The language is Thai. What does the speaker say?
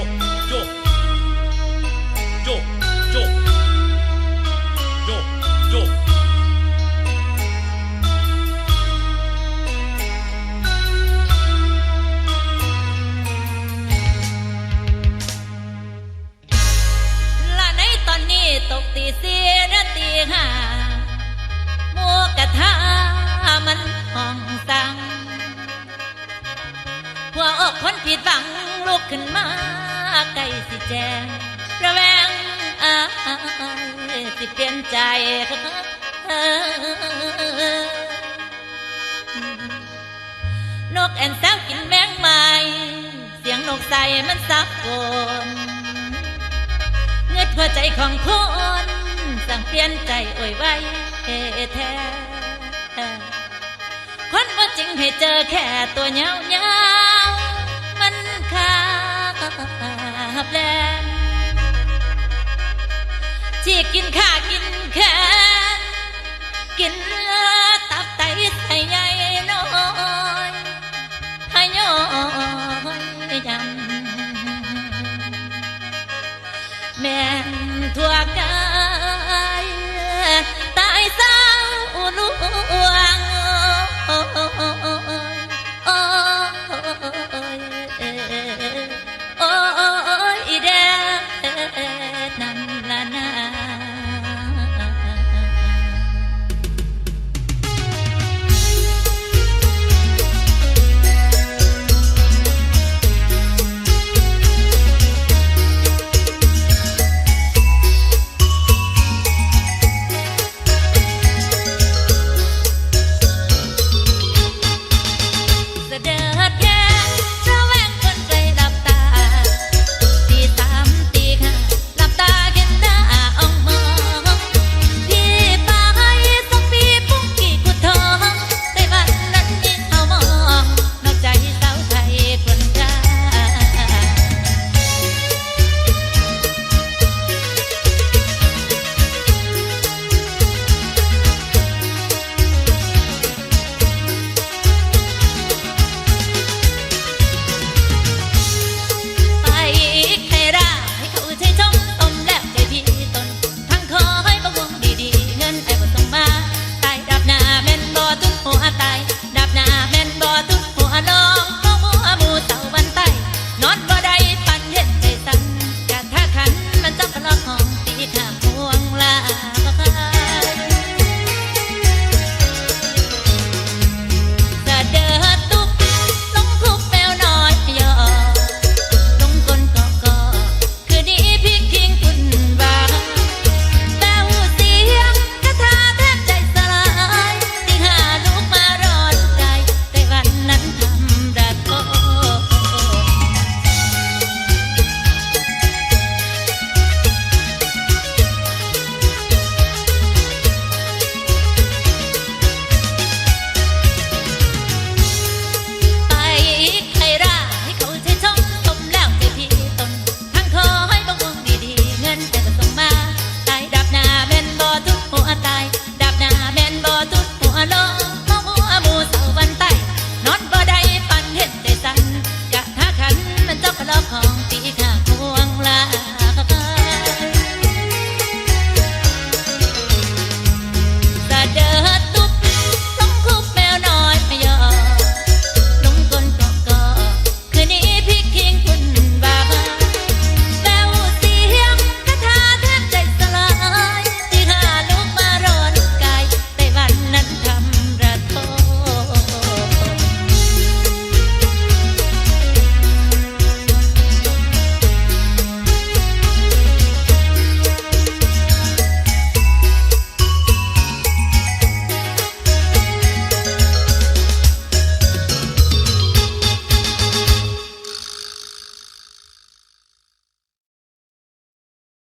โยโยโยโยโยและในตอนนี้ตกตีสีและตีห้าหมัวกระทะมันห้องสังหัวอกคนผิดหวังลุกขึ้นมา แจงระแวงอายสิเปลี่ยนใจนกแอนแซวกินแมงไม้เสียงนกใส่มันสับกนเงือดหัวใจของคนสั่งเปลี่ยนใจโอ้ยไว้แท้คนว่าจริงให้เจอแค่ตัวเงา กินข้ากินแค้นกินตับไตไส้ใหญ่น้อยให้ยย้อยยำแม่ทั่วกัน